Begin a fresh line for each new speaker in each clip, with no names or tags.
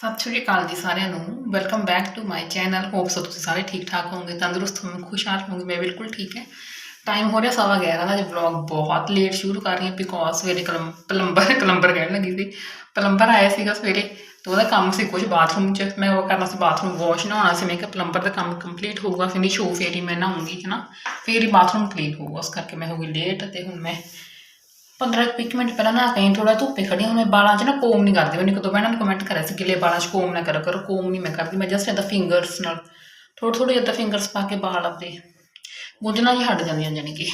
ਸਤਿ ਸ਼੍ਰੀ ਅਕਾਲ ਜੀ ਸਾਰਿਆਂ ਨੂੰ। Welcome back to my channel hope so ਤੁਸੀਂ ਸਾਰੇ ਠੀਕ ਠਾਕ ਹੋਵੋਗੇ, ਤੰਦਰੁਸਤ ਹੋਵੋਗੇ, ਖੁਸ਼ਹਾਲ ਹੋਵੋਗੇ। ਮੈਂ ਬਿਲਕੁਲ ਠੀਕ ਹੈ। ਟਾਈਮ ਹੋ ਰਿਹਾ ਸਵਾ 11 ਦਾ ਜੇ ਵਲੌਗ ਬਹੁਤ ਲੇਟ ਸ਼ੁਰੂ ਕਰ ਰਹੀ ਹਾਂ ਬਿਕੋਜ਼ ਸਵੇਰੇ ਕਲਮ, ਪਲੰਬਰ, ਕਲੰਬਰ ਕਹਿਣ ਲੱਗੀ ਸੀ। ਪਲੰਬਰ ਆਇਆ ਸੀਗਾ ਸਵੇਰੇ ਤੇ ਉਹਦਾ ਕੰਮ ਸੀ ਕੁਝ ਬਾਥਰੂਮ 'ਚ। ਮੈਂ ਉਹ ਕਰਨਾ ਸੀ ਬਾਥਰੂਮ ਵਾਸ਼ ਨਹਾਉਣਾ ਸੀ। ਮੈਂ ਕਿਹਾ ਪਲੰਬਰ ਦਾ ਕੰਮ ਕੰਪਲੀਟ ਹੋਊਗਾ ਫਿਨਿਸ਼ ਹੋ ਫੇਰ ਹੀ ਮੈਂ ਨਹਾਉਂਗੀ ਹੈ ਨਾ ਫੇਰ ਹੀ ਬਾਥਰੂਮ ਕਲੀਨ ਹੋਊਗਾ। ਉਸ ਕਰਕੇ ਮੈਂ ਹੋ ਗਈ ਲੇਟ ਤੇ ਹੁਣ ਮੈਂ 15 ਵੀਹ ਮਿੰਟ ਪਹਿਲਾਂ ਨਾ ਕਹੀਂ ਥੋੜਾ ਧੁੱਪੇ ਖੜੀ ਹਾਂ ਮੈਂ ਬਾਲਾਂ 'ਚ ਨਾ ਕੋਮ ਨਹੀਂ ਕਰਦੀ। ਮੈਨੂੰ ਇੱਕ ਦੋ ਭੈਣਾਂ ਕਮੈਂਟ ਕਰਿਆ ਸੀ, ਗਿੱਲੇ ਬਾਲਾਂ 'ਚ ਕੋਮ ਨਾ ਕਰੋ ਕਰੋ, ਕੋਮ ਨਹੀਂ ਮੈਂ ਕਰਦੀ। ਮੈਂ ਜਸਟ ਇਹਦਾ ਫਿੰਗਰਸ ਨਾਲ ਥੋੜ੍ਹੇ ਥੋੜ੍ਹੇ ਜਿਹਾ ਫਿੰਗਰਸ ਪਾ ਕੇ ਬਾਲ ਆਪਣੇ ਗੁੰਝਣਾ ਹੀ ਹਟ ਜਾਂਦੀਆਂ ਜਾਣੀ ਕਿ।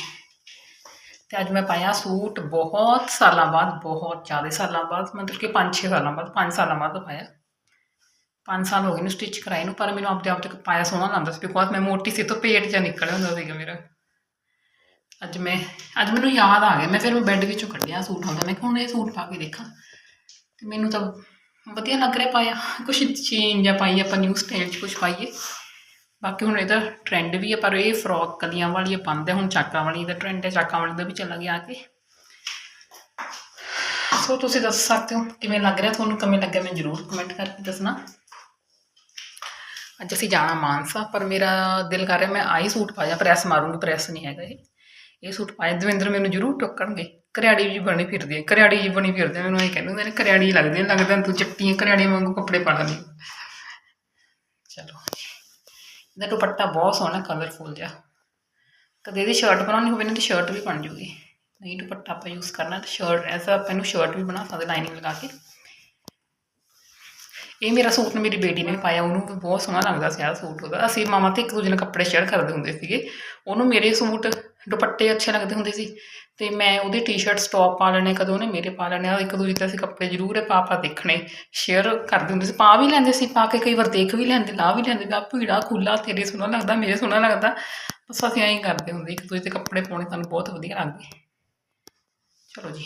ਤੇ ਅੱਜ ਮੈਂ ਪਾਇਆ ਸੂਟ ਬਹੁਤ ਸਾਲਾਂ ਬਾਅਦ, ਬਹੁਤ ਜ਼ਿਆਦਾ ਸਾਲਾਂ ਬਾਅਦ, ਮਤਲਬ ਕਿ 5-6 ਸਾਲਾਂ ਬਾਅਦ 5 ਸਾਲਾਂ ਬਾਅਦ ਪਾਇਆ। 5 ਸਾਲ ਹੋ ਗਏ ਨੂੰ ਸਟਿਚ ਕਰਾਈ ਨੂੰ, ਪਰ ਮੈਨੂੰ ਆਪਦੇ ਆਪ ਤੱਕ ਪਾਇਆ ਸੋਹਣਾ ਲੱਗਦਾ ਸੀ ਬਿਕੋਜ਼ ਮੈਂ ਮੋਟੀ ਸੀ, ਤੋਂ ਪੇਟ ਜਾਂ ਨਿਕਲ ਹੁੰਦਾ ਸੀਗਾ ਮੇਰਾ। ਅੱਜ ਮੈਂ, ਅੱਜ ਮੈਨੂੰ ਯਾਦ ਆ ਗਿਆ, ਮੈਂ ਫਿਰ ਮੈਂ ਬੈੱਡ ਵਿੱਚੋਂ ਕੱਢਿਆ ਸੂਟ ਆਉਂਦਾ, ਮੈਂ ਕਿਹਾ ਹੁਣ ਇਹ ਸੂਟ ਪਾ ਕੇ ਦੇਖਾਂ। ਤੇ ਮੈਨੂੰ ਤਾਂ ਵਧੀਆ ਲੱਗ ਰਿਹਾ ਪਾਇਆ, ਕੁਛ ਚੇਂਜ ਆ ਪਾਈ ਆਪਾਂ ਨਿਊ ਸਟਾਈਲ 'ਚ ਕੁਛ ਪਾਈਏ। ਬਾਕੀ ਹੁਣ ਇਹਦਾ ਟ੍ਰੈਂਡ ਵੀ ਹੈ ਪਰ ਇਹ ਫਰੋਕ ਕਲੀਆਂ ਵਾਲੀ ਇਹ ਪਾਉਂਦੇ, ਹੁਣ ਚਾਕਾਂ ਵਾਲੀ ਦਾ ਟ੍ਰੈਂਡ ਹੈ ਚਾਕਾਂ ਵਾਲੀ ਦਾ ਵੀ ਚੱਲ ਗਿਆ ਆ ਕੇ। ਸੋ ਤੁਸੀਂ ਦੱਸ ਸਕਦੇ ਹੋ ਕਿਵੇਂ ਲੱਗ ਰਿਹਾ, ਤੁਹਾਨੂੰ ਕਿਵੇਂ ਲੱਗਿਆ, ਮੈਨੂੰ ਜ਼ਰੂਰ ਕਮੈਂਟ ਕਰਕੇ ਦੱਸਣਾ। ਅੱਜ ਅਸੀਂ ਜਾਣਾ ਮਾਨਸਾ, ਪਰ ਮੇਰਾ ਦਿਲ ਕਰ ਰਿਹਾ ਮੈਂ ਆਹੀ ਸੂਟ ਪਾਇਆ, ਪ੍ਰੈਸ ਮਾਰੂੰਗੀ, ਪ੍ਰੈਸ ਨਹੀਂ ਹੈਗਾ ਇਹ। ਇਹ ਸੂਟ ਪਾਏ, ਦਵਿੰਦਰ ਮੈਨੂੰ ਜ਼ਰੂਰ ਟੋਕਣਗੇ। ਕਰਿਆੜੀ ਜੀ ਬਣੀ ਫਿਰਦੀ ਹੈ, ਕਰਿਆੜੀ ਜੀ ਬਣੀ ਫਿਰਦੀ ਹੈ, ਮੈਨੂੰ ਇਹ ਕਹਿੰਦੇ ਹੁੰਦੇ ਨੇ, ਕਰਿਆੜੀ ਲੱਗਦੇ ਨੇ ਲੱਗਦਾ ਤੂੰ ਚੱਟੀਆਂ ਕਰਿਆੜੀਆਂ ਵਾਂਗੂ ਕੱਪੜੇ ਪਾ ਲੈਂਦੀ। ਚਲੋ। ਇਹਦਾ ਦੁਪੱਟਾ ਬਹੁਤ ਸੋਹਣਾ ਕਲਰਫੁਲ ਜਿਹਾ। ਕਦੇ ਇਹਦੀ ਸ਼ਰਟ ਬਣਾਉਣੀ ਹੋਵੇ ਨਾ ਤੇ ਸ਼ਰਟ ਵੀ ਬਣ ਜੂਗੀ। ਨਹੀਂ ਦੁਪੱਟਾ ਆਪਾਂ ਯੂਜ਼ ਕਰਨਾ, ਤੇ ਸ਼ਰਟ ਐਸਾ ਆਪਾਂ ਇਹਨੂੰ ਸ਼ਰਟ ਵੀ ਬਣਾ ਸਕਦੇ ਲਾਈਨਿੰਗ ਲਗਾ ਕੇ। ਇਹ ਮੇਰਾ ਸੂਟ ਨੇ ਮੇਰੀ ਬੇਟੀ ਨੇ ਪਾਇਆ, ਉਹਨੂੰ ਵੀ ਬਹੁਤ ਸੋਹਣਾ ਲੱਗਦਾ ਸੀ ਆਹ ਸੂਟ ਉਹਦਾ। ਅਸੀਂ ਮਾਮਾ ਤੇ ਇੱਕ ਦੂਜੇ ਨਾਲ ਕੱਪੜੇ ਸ਼ੇਅਰ ਕਰਦੇ ਹੁੰਦੇ ਸੀਗੇ। ਉਹਨੂੰ ਮੇਰੇ ਸੂਟ ਦੁਪੱਟੇ ਅੱਛੇ ਲੱਗਦੇ ਹੁੰਦੇ ਸੀ। ਤੇ ਮੈਂ ਉਹਦੀ ਟੀ ਸ਼ਰਟਸ ਸਟਾਪ ਪਾ ਲੈਣੇ, ਕਦੋਂ ਉਹਨੇ ਮੇਰੇ ਪਾ ਲੈਣੇ ਆ ਇੱਕ ਦੂਜੇ ਤੇ ਅਸੀਂ ਕੱਪੜੇ ਜ਼ਰੂਰ ਪਾ ਪਾ ਦੇਖਣੇ ਸ਼ੇਅਰ ਕਰਦੇ ਹੁੰਦੇ ਸੀ। ਪਾ ਵੀ ਲੈਂਦੇ ਸੀ, ਪਾ ਕੇ ਕਈ ਵਾਰ ਦੇਖ ਵੀ ਲੈਂਦੇ, ਲਾ ਵੀ ਲੈਂਦੇ, ਵੀ ਆ ਭੀੜਾ ਖੁੱਲਾ ਤੇਰੇ ਸੋਹਣਾ ਲੱਗਦਾ, ਮੇਰੇ ਸੋਹਣਾ ਲੱਗਦਾ। ਬਸ ਅਸੀਂ ਐਂ ਕਰਦੇ ਹੁੰਦੇ, ਇੱਕ ਦੂਜੇ ਤੇ ਕੱਪੜੇ ਪਾਉਣੇ ਤੁਹਾਨੂੰ ਬਹੁਤ ਵਧੀਆ ਲੱਗਦੇ। ਚਲੋ ਜੀ।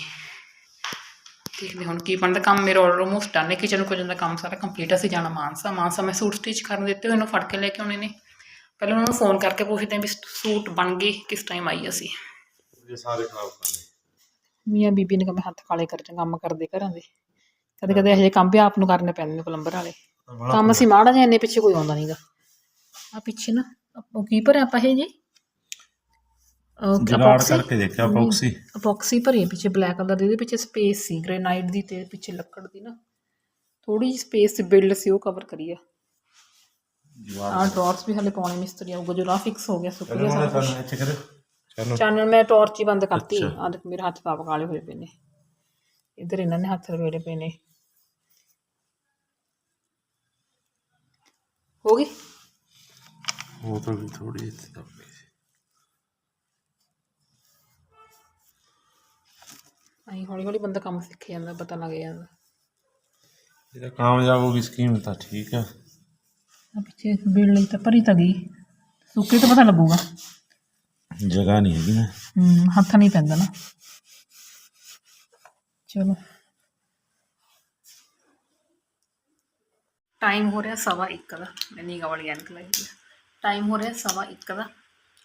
ਦੇਖਦੇ ਹੁਣ ਕੀ ਬਣਦਾ, ਕੰਮ ਮੇਰਾ ਆਲਮੋਸਟ ਡਨ ਹੈ ਕਿਚਨ ਕੁਚਨ ਦਾ ਕੰਮ ਸਾਰਾ ਕੰਪਲੀਟ ਅਸੀਂ ਜਾਣਾ ਮਾਨਸਾ। ਮਾਨਸਾ ਮੈਂ ਸੂਟ ਸਟਿਚ ਕਰਨ ਦਿੱਤੇ ਉਹਨੂੰ ਫੜ ਕੇ ਲੈ ਕੇ ਆਉਣੇ ਨੇ। ਪਹਿਲਾਂ ਉਹਨਾਂ ਨੂੰ ਫੋਨ ਕਰਕੇ ਪੁੱਛਦੇ ਹਾਂ ਵੀ ਸੂਟ ਬਣ ਗਏ ਕਿਸ ਟਾਈਮ ਆਈ ਅਸੀਂ।
ਇਹ ਸਾਰੇ ਖਰਾਬ ਕਰ ਲਏ।
ਮੀਆਂ ਬੀਬੀ ਨੇ ਕਹਿੰਦਾ ਹੱਥ ਕਾਲੇ ਕਰ ਕੰਮ ਕਰਦੇ ਘਰਾਂ ਦੇ। ਕਦੇ ਕਦੇ ਇਹੋ ਜਿਹੇ ਕੰਮ ਵੀ ਆਪ ਨੂੰ ਕਰਨੇ ਪੈਂਦੇ ਨੇ ਪਲੰਬਰ ਵਾਲੇ। ਕੰਮ ਅਸੀਂ ਮਾੜਾ ਜਿਹਾ ਇੰਨੇ ਪਿੱਛੇ ਕੋਈ ਆਉਂਦਾ ਨਹੀਂਗਾ ਆ ਪਿੱਛੇ ਨਾ ਉਹ ਕੀ ਭਰਿਆ ਆਪਾਂ ਇਹ ਜੀ?
ਜਗਾੜ ਕਰਕੇ ਦੇਖਿਆ ਬਾਕਸੀ
ਅਪੋਕਸੀ ਭਰੀ ਹੈ ਪਿੱਛੇ ਬਲੈਕ ਕਲਰ ਦੀ ਇਹਦੇ ਪਿੱਛੇ ਸਪੇਸ ਸੀ ਗ੍ਰੇਨਾਈਟ ਦੀ ਤੇ ਪਿੱਛੇ ਲੱਕੜ ਦੀ ਨਾ। ਥੋੜੀ ਜਿਹੀ ਸਪੇਸ ਬਿਲਡ ਸੀ ਉਹ ਕਵਰ ਕਰੀ ਆ।
ਜਵਾਬ
ਆਹ ਡਰਾਰਸ ਵੀ ਹਲੇ ਪਾਉਣੇ ਮਿਸਤਰੀ ਆਊਗਾ ਜੋ ਰਾ ਫਿਕਸ ਹੋ ਗਿਆ ਸੁੱਕ ਗਿਆ ਸਾਰਾ।
ਤੁਹਾਨੂੰ ਇੱਥੇ ਕਰੇ। ਚਲੋ।
ਚਾਨਣ ਮੈਂ ਟਾਰਚ ਹੀ ਬੰਦ ਕਰਤੀ। ਆ ਦੇਖ ਮੇਰੇ ਹੱਥ ਤਾਂ ਕਾਲੇ ਹੋਏ ਪਏ ਨੇ। ਇੱਧਰ ਇਹਨਾਂ ਨੇ ਹੱਥ ਲਵੇੜੇ ਪਏ ਨੇ। ਹੋ ਗਈ?
ਉਹ ਤਾਂ ਵੀ ਥੋੜੀ ਇੱਥੇ ਸੀ।
ਅਸੀਂ ਹੌਲੀ ਹੌਲੀ ਬੰਦਾ ਕੰਮ ਸਿੱਖ ਜਾਂਦਾ ਪਤਾ ਲੱਗ ਜਾਂਦਾ।
ਇਹਦਾ ਕਾਮਯਾਬ ਹੋ ਗਈ ਸਕੀਮ ਤਾਂ ਠੀਕ ਹੈ
ਆ ਪਿੱਛੇ ਬਿਲ ਲਈ ਤਾਂ ਭਰੀ ਤਾਂ ਗਈ। ਸੁੱਕੇ ਤਾਂ ਪਤਾ ਲੱਗੂਗਾ।
ਜਗ੍ਹਾ ਨਹੀਂ ਹੈਗੀ ਨਾ।
ਹੂੰ ਹੱਥ ਨਹੀਂ ਪੈਂਦਾ ਨਾ। ਚਲੋ। ਟਾਈਮ ਹੋ ਰਿਹਾ ਸਵਾ ਇੱਕ ਦਾ। ਮੈਂ ਨੀਗਾ ਵਾਲੀ ਐਨਕ ਹੋਈ ਟਾਈਮ ਹੋ ਰਿਹਾ ਸਵਾ ਇੱਕ ਦਾ।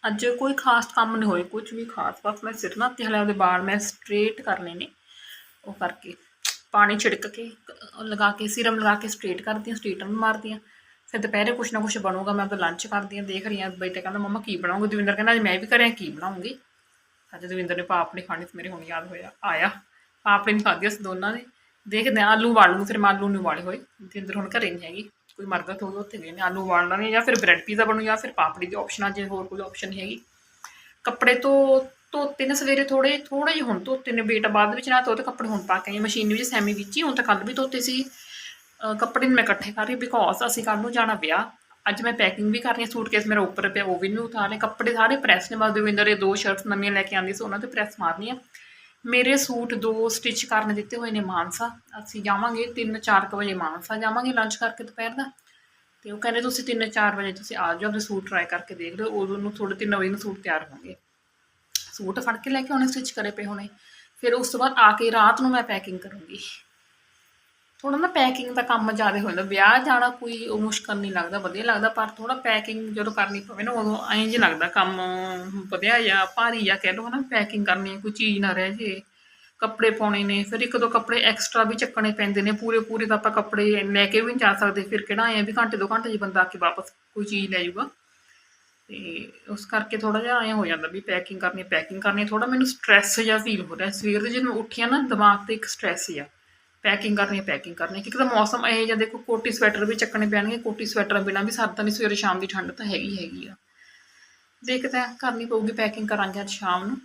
ਅੱਜ ਕੋਈ ਖਾਸ ਕੰਮ ਨਹੀਂ ਹੋਏ ਕੁਝ ਵੀ ਖਾਸ। ਬਸ ਮੈਂ ਸਿਰ ਨਾ ਤੇ ਹਲੇ ਉਹਦੇ ਵਾਲ ਮੈਂ ਸਟ੍ਰੇਟ ਕਰਨੇ ਨੇ। ਉਹ ਕਰਕੇ। ਪਾਣੀ ਛਿੜਕ ਕੇ ਕ- ਲਗਾ ਕੇ ਸਿਰਮ ਲਗਾ ਕੇ ਸਟ੍ਰੇਟ ਕਰਦੀ ਹਾਂ ਸਟ੍ਰੇਟਨ ਮਾਰਦੀ ਹਾਂ। ਫਿਰ ਦੁਪਹਿਰੇ ਕੁਛ ਨਾ ਕੁਛ ਬਣੂਗਾ, ਮੈਂ ਆਪਦਾ ਲੰਚ ਕਰਦੀ ਹਾਂ, ਦੇਖ ਰਹੀ ਹਾਂ ਬੇਟੇ ਕਹਿੰਦਾ ਮੰਮਾ ਕੀ ਬਣਾਉਂਗੇ? ਦਵਿੰਦਰ ਕਹਿੰਦਾ, ਅੱਜ ਮੈਂ ਵੀ ਕਰਿਆ ਕੀ ਬਣਾਉਂਗੀ? ਅੱਜ ਦਵਿੰਦਰ ਨੇ ਪਾਪੜੀ ਖਾਣੀ, ਤੇ ਮੇਰੇ ਹੁਣ ਯਾਦ ਹੋਇਆ, ਆਇਆ। ਪਾਪ ਨਹੀਂ ਖਾਧੀ ਅਸੀਂ ਦੋਨਾਂ ਨੇ। ਦੇਖਦੇ ਹਾਂ, ਆਲੂ ਵਾਲ ਨੂੰ ਫਿਰ ਮੈਂ ਆਲੂ ਨਹੀਂ ਵਾਲੇ ਹੋਏ। ਦਵਿੰਦਰ ਹੁਣ ਘਰੇ ਨਹੀਂ ਹੈਗੀ, ਕੋਈ ਮਰਦਾ ਹੋ ਉੱਥੇ ਗਏ ਨੇ, ਆਲੂ ਵਾਲਣਾ ਨੇ ਜਾਂ ਫਿਰ ਬ੍ਰੈਡ ਪੀਜ਼ਾ ਬਣੂ ਜਾਂ ਫਿਰ ਪਾਪੜੀ ਦੀ ਆਪਸ਼ਨ ਆ, ਜੇ ਹੋਰ ਕੋਈ ਆਪਸ਼ਨ ਹੈਗੀ। ਕੱਪੜੇ ਤੋਂ ਧੋਤੇ ਨੇ ਸਵੇਰੇ ਥੋੜੇ ਥੋੜੇ ਜਿਹੇ ਹੁਣ ਧੋਤੇ ਨੇ, ਬੇਟਾ ਬਾਅਦ ਵਿੱਚ ਨਾ ਧੋਤੇ ਕੱਪੜੇ ਹੁਣ ਪਾ ਕੇ ਆਈ ਮਸ਼ੀਨ ਵਿੱਚ ਸੈਮੀ ਵਿੱਚ ਹੀ, ਹੁਣ ਤਾਂ ਕੱਲ ਵੀ ਧੋਤੇ ਸੀ। ਕੱਪੜੇ ਨੂੰ ਮੈਂ ਇਕੱਠੇ ਕਰ ਰਹੀ ਬਿਕੋਜ਼ ਅਸੀਂ ਕੱਲ ਨੂੰ ਜਾਣਾ ਵਿਆਹ ਅੱਜ ਮੈਂ ਪੈਕਿੰਗ ਵੀ ਕਰਨੀ ਹੈ ਸੂਟਕੇਸ ਮੇਰਾ ਉੱਪਰ ਪਿਆ, ਉਹ ਵੀ ਨਹੀਂ ਉਤਾਰੇ ਕੱਪੜੇ ਸਾਰੇ ਪ੍ਰੈਸ ਨੇ, ਬਸ ਦਵਿੰਦਰ ਇਹ ਦੋ ਸ਼ਰਟਸ ਨਵੀਆਂ ਲੈ ਕੇ ਆਂਦੀ ਸੀ, ਉਹਨਾਂ ਤੇ ਪ੍ਰੈਸ ਮਾਰਨੀ ਆ। ਮੇਰੇ ਸੂਟ ਦੋ ਸਟਿਚ ਕਰਨ ਦਿੱਤੇ ਹੋਏ ਨੇ ਮਾਨਸਾ। ਅਸੀਂ ਜਾਵਾਂਗੇ 3-4 ਵਜੇ ਮਾਨਸਾ ਜਾਵਾਂਗੇ ਲੰਚ ਕਰਕੇ ਦੁਪਹਿਰ ਦਾ। ਤੇ ਉਹ ਕਹਿੰਦੇ ਤੁਸੀਂ 3-4 ਵਜੇ ਤੁਸੀਂ ਆ ਜਾਓ ਆਪਣੇ ਸੂਟ ਟਰਾਈ ਕਰਕੇ ਦੇਖ ਲਿਓ ਉਦੋਂ ਨੂੰ ਥੋੜੇ 3 ਵਜੇ ਨੂੰ ਸੂਟ ਤਿਆਰ ਹੋਣਗੇ। ਸੂਟ ਫੜ ਕੇ ਲੈ ਕੇ ਆਉਣੇ ਸਟਿਚ ਕਰੇ ਪਏ ਹੋਣੇ। ਫਿਰ ਉਸ ਤੋਂ ਬਾਅਦ ਆ ਕੇ ਰਾਤ ਨੂੰ ਮੈਂ ਪੈਕਿੰਗ ਕਰੂੰਗੀ। ਥੋੜਾ ਨਾ ਪੈਕਿੰਗ ਦਾ ਕੰਮ ਜ਼ਿਆਦਾ ਹੋ ਜਾਂਦਾ, ਵਿਆਹ ਜਾਣਾ ਕੋਈ ਉਹ ਮੁਸ਼ਕਲ ਨਹੀਂ ਲੱਗਦਾ, ਵਧੀਆ ਲੱਗਦਾ, ਪਰ ਥੋੜਾ ਪੈਕਿੰਗ ਜਦੋਂ ਕਰਨੀ ਪਵੇ ਨਾ, ਉਦੋਂ ਐਂ ਜਿਹਾ ਲੱਗਦਾ ਕੰਮ ਵਧੀਆ ਜਾਂ ਭਾਰੀ ਜਾਂ ਕਹਿ ਲਓ ਨਾ ਪੈਕਿੰਗ ਕਰਨੀ ਕੋਈ ਚੀਜ਼ ਨਾ ਰਹਿ ਜੇ। ਕੱਪੜੇ ਪਾਉਣੇ ਨੇ, ਫਿਰ ਇੱਕ ਦੋ ਕੱਪੜੇ ਐਕਸਟਰਾ ਵੀ ਚੱਕਣੇ ਪੈਂਦੇ ਨੇ, ਪੂਰੇ ਪੂਰੇ ਤਾਂ ਆਪਾਂ ਕੱਪੜੇ ਲੈ ਕੇ ਵੀ ਨਹੀਂ ਜਾ ਸਕਦੇ, ਫਿਰ ਕਿਹੜਾ ਆਏ ਵੀ ਘੰਟੇ ਦੋ ਘੰਟੇ 'ਚ ਬੰਦਾ ਆ ਕੇ ਵਾਪਸ ਕੋਈ ਚੀਜ਼ ਲੈ ਜਾਊਗਾ। ਤੇ ਉਸ ਕਰਕੇ ਥੋੜਾ ਜਿਹਾ ਐਂ ਹੋ ਜਾਂਦਾ ਵੀ ਪੈਕਿੰਗ ਕਰਨੀ ਪੈਕਿੰਗ ਕਰਨੀ ਥੋੜਾ ਮੈਨੂੰ ਸਟ੍ਰੈਸ ਜਿਹਾ ਫੀਲ ਹੋ ਰਿਹਾ, ਸਵੇਰ ਦੇ ਜਦੋਂ ਮੈਂ ਉੱਠੀ ਨਾ, ਦਿਮਾਗ ਤੇ ਇੱਕ ਸਟ੍ਰੈਸ ਜਿਹਾ। ਪੈਕਿੰਗ ਕਰਨੀ ਪੈਕਿੰਗ ਕਰਨੀ ਕਿ ਤਾਂ ਮੌਸਮ ਇਹ ਜਾਂ ਦੇਖੋ, ਕੋਟੀ ਸਵੈਟਰ ਵੀ ਚੱਕਣੇ ਪੈਣਗੇ, ਕੋਟੀ ਸਵੈਟਰਾਂ ਬਿਨਾਂ ਵੀ ਸਰਦਾ ਨਹੀਂ, ਸਵੇਰੇ ਸ਼ਾਮ ਦੀ ਠੰਡ ਤਾਂ ਹੈਗੀ ਹੈਗੀ ਆ। ਦੇਖਦੇ ਹਾਂ, ਕਰਨੀ ਪਊਗੀ ਪੈਕਿੰਗ ਕਰਾਂਗੇ ਅੱਜ ਸ਼ਾਮ ਨੂੰ।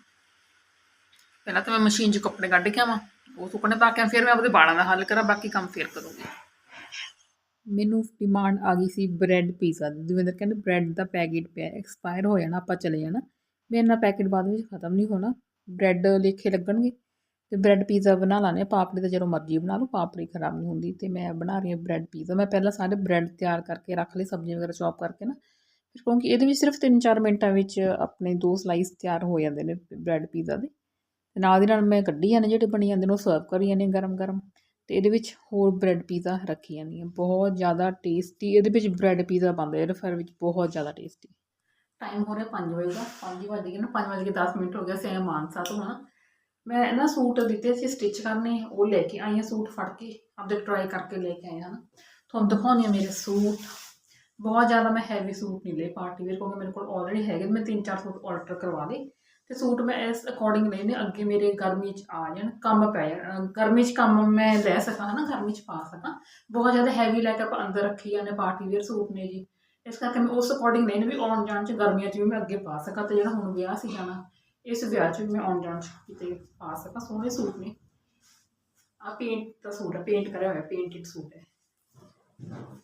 ਪਹਿਲਾਂ ਤਾਂ ਮੈਂ ਮਸ਼ੀਨ 'ਚ ਕੱਪੜੇ ਕੱਢ ਕੇ ਆਵਾਂ, ਉਹ ਸੁੱਕਣੇ ਪਾ ਕੇ ਫਿਰ ਮੈਂ ਆਪਦੇ ਵਾਲਾਂ ਦਾ ਹੱਲ ਕਰਾਂ, ਬਾਕੀ ਕੰਮ ਫਿਰ ਕਰੂੰਗੀ। ਮੈਨੂੰ ਡਿਮਾਂਡ ਆ ਗਈ ਸੀ ਬ੍ਰੈਡ ਪੀਜ਼ਾ ਦੀ। ਦਵਿੰਦਰ ਕਹਿੰਦੇ ਬ੍ਰੈਡ ਦਾ ਪੈਕੇਟ ਪਿਆ ਐਕਸਪਾਇਰ ਹੋ ਜਾਣਾ, ਆਪਾਂ ਚਲੇ ਜਾਣਾ। ਮੇਰੇ ਨਾਲ ਪੈਕੇਟ ਬਾਅਦ ਵਿੱਚ ਖਤਮ ਨਹੀਂ ਹੋਣਾ। ਬ੍ਰੈਡ ਲੇਖੇ ਲੱਗਣਗੇ। ਤੇ ਬ੍ਰੈਡ ਪੀਜ਼ਾ ਬਣਾ ਲਾਣੇ ਪਾਪੜੀ ਤਾਂ ਜਦੋਂ ਮਰਜ਼ੀ ਬਣਾ ਲਓ, ਪਾਪੜੀ ਖਰਾਬ ਨਹੀਂ ਹੁੰਦੀ ਤੇ ਮੈਂ ਬਣਾ ਰਹੀ ਹਾਂ ਬ੍ਰੈਡ ਪੀਜ਼ਾ ਮੈਂ ਪਹਿਲਾਂ ਸਾਰੇ ਬ੍ਰੈਡ ਤਿਆਰ ਕਰਕੇ ਰੱਖ ਲਏ ਸਬਜ਼ੀ ਵਗੈਰਾ ਚੌਪ ਕਰਕੇ ਨਾ। ਫਿਰ ਕਿਉਂਕਿ ਇਹਦੇ ਵਿੱਚ ਸਿਰਫ 3-4 ਮਿੰਟਾਂ ਵਿੱਚ ਆਪਣੇ ਦੋ ਸਲਾਈਸ ਤਿਆਰ ਹੋ ਜਾਂਦੇ ਨੇ ਬ੍ਰੈਡ ਪੀਜ਼ਾ ਦੇ। ਤੇ ਨਾਲ ਦੀ ਨਾਲ ਮੈਂ ਕੱਢੀ ਜਾਂਦੇ ਜਿਹੜੇ ਬਣੀ ਜਾਂਦੇ ਨੇ ਉਹ ਸਰਵ ਕਰੀ ਜਾਂਦੇ ਗਰਮ ਗਰਮ। ਤੇ ਇਹਦੇ ਵਿੱਚ ਹੋਰ ਬ੍ਰੈਡ ਪੀਜ਼ਾ ਰੱਖੀ ਜਾਂਦੀ ਹੈ। ਬਹੁਤ ਜ਼ਿਆਦਾ ਟੇਸਟੀ ਇਹਦੇ ਵਿੱਚ ਬ੍ਰੈਡ ਪੀਜ਼ਾ ਪਾਉਂਦੇ ਇਹਦੇ ਫਿਰ ਵਿੱਚ ਬਹੁਤ ਜ਼ਿਆਦਾ ਟੇਸਟੀ ਟਾਈਮ ਹੋ ਰਿਹਾ 5 ਵਜੇ ਦਾ। 5 ਵਜੇ ਗਏ ਨਾ 5 ਵਜੇ 10 ਮਿੰਟ ਹੋ ਗਿਆ ਸੀ ਆਇਆ ਮਾਨਸਾ ਤੋਂ ਨਾ ਮੈਂ ਨਾ ਸੂਟ ਦਿੱਤੇ ਸੀ ਸਟਿਚ ਕਰਨੇ ਉਹ ਲੈ ਕੇ ਆਈ ਹਾਂ ਸੂਟ ਫੜ ਕੇ, ਆਪਦੇ ਟਰਾਈ ਕਰਕੇ ਲੈ ਕੇ ਆਏ ਹਾਂ ਨਾ। ਤੁਹਾਨੂੰ ਦਿਖਾਉਂਦੀ ਹਾਂ ਮੇਰੇ ਸੂਟ। ਬਹੁਤ ਜ਼ਿਆਦਾ ਮੈਂ ਹੈਵੀ ਸੂਟ ਨਹੀਂ ਲਏ ਪਾਰਟੀ ਵੇਅਰ ਕਿਉਂਕਿ ਮੇਰੇ ਕੋਲ ਆਲਰੇਡੀ ਹੈਗੇ ਮੈਂ ਤਿੰਨ ਚਾਰ ਸੂਟ ਆਲਟਰ ਕਰਵਾ ਲਏ। ਤੇ ਸੂਟ ਮੈਂ ਇਸ ਅਕੋਰਡਿੰਗ ਲਏ ਨੇ, ਅੱਗੇ ਮੇਰੇ ਗਰਮੀ 'ਚ ਆ ਜਾਣ, ਕੰਮ ਪੈ ਜਾਣ ਗਰਮੀ 'ਚ ਕੰਮ ਮੈਂ ਲੈ ਸਕਾਂ, ਹਨਾ, ਗਰਮੀ 'ਚ ਪਾ ਸਕਾਂ। ਬਹੁਤ ਜ਼ਿਆਦਾ ਹੈਵੀ ਲੈ ਕੇ ਆਪਾਂ ਅੰਦਰ ਰੱਖੀ ਜਾਂਦੇ ਪਾਰਟੀ ਵੇਅਰ ਸੂਟ ਨੇ ਜੀ। ਇਸ ਕਰਕੇ ਮੈਂ ਉਸ ਅਕੋਰਡਿੰਗ ਨਹੀਂ ਨੇ ਵੀ ਆਉਣ ਜਾਣ 'ਚ ਗਰਮੀਆਂ 'ਚ ਵੀ ਮੈਂ ਅੱਗੇ ਪਾ ਸਕਾਂ, ਤੇ ਜਿਹੜਾ ਹੁਣ ਵਿਆਹ ਸੀ ਜਾਣਾ ਇਸ ਵਿਆਹ 'ਚ ਵੀ ਮੈਂ ਆਉਣ ਜਾਣ ਕਿਤੇ ਪਾ ਸਕਾਂ, ਸੋਹਣੇ ਸੂਟ ਨੇ। ਆ ਪੇਂਟ ਦਾ ਸੂਟ ਹੈ ਪੇਂਟ ਕਰਿਆ ਹੋਇਆ ਪੇਂਟਡ ਸੂਟ ਹੈ।